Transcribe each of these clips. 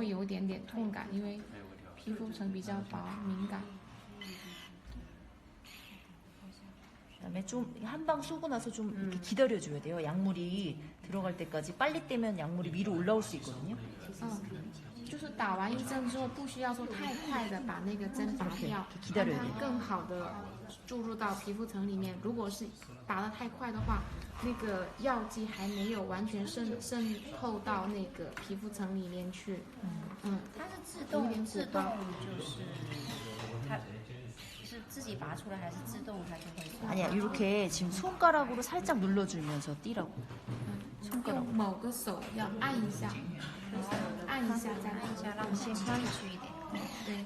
会有一点点痛感，因为皮肤层比较薄敏感。 그다음에 좀 한 방 쏘고 나서 좀 이렇게 기다려줘야 돼요. 약물이 들어갈 때까지 빨리 떼면 약물이 위로 올라올 수 있거든요. 嗯， 就是打完一针之后，不需要说太快的把那个针拔掉， 기다려야 让 돼요 它更好的注入到皮肤层里面。如果是打得太快的话，那个药剂还没有完全渗渗透到那个皮肤层里面去。嗯，它是自有点动自鼓包动就是它是自己拔出来还是自动它就会 아니야 이렇게 지금 손가락으로 살짝 눌러주면서 띄라고. 用某个手要按一下，按一下再按一下，让它进去一点。对。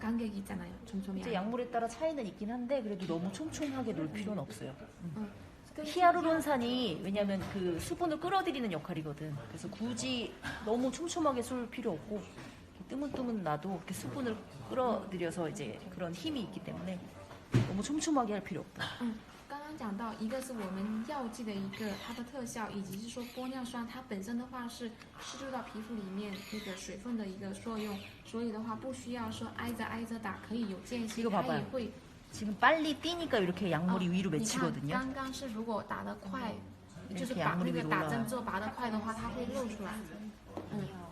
간격이 있잖아요 촘촘히 이제 약물에 따라 차이는 있긴 한데 그래도 너무 촘촘하게 놓을 필요는 없어요. 응. 그 히아루론산이 왜냐면 그 수분을 끌어들이는 역할이거든. 그래서 굳이 너무 촘촘하게 쏠 필요 없고 뜨문뜨문 놔도 이렇게 수분을 끌어들여서 이제 그런 힘이 있기 때문에 너무 촘촘하게 할 필요 없다. 嗯，刚刚讲到一个是我们药剂的一个它的特效，以及是说玻尿酸它本身的话是吸入到皮肤里面那个水分的一个作用，所以的话不需要说挨着挨着打，可以有间隙， 이거 它 봐봐요 也会 지금 빨리 뛰니까 이렇게 약물이 哦 위로 你看 맺히거든요. 刚刚是如果打得快，就是 이렇게 把那 약물이 个 위로 打针 올라와요. 之后拔得快的话，它会露出来。嗯，要慢一点。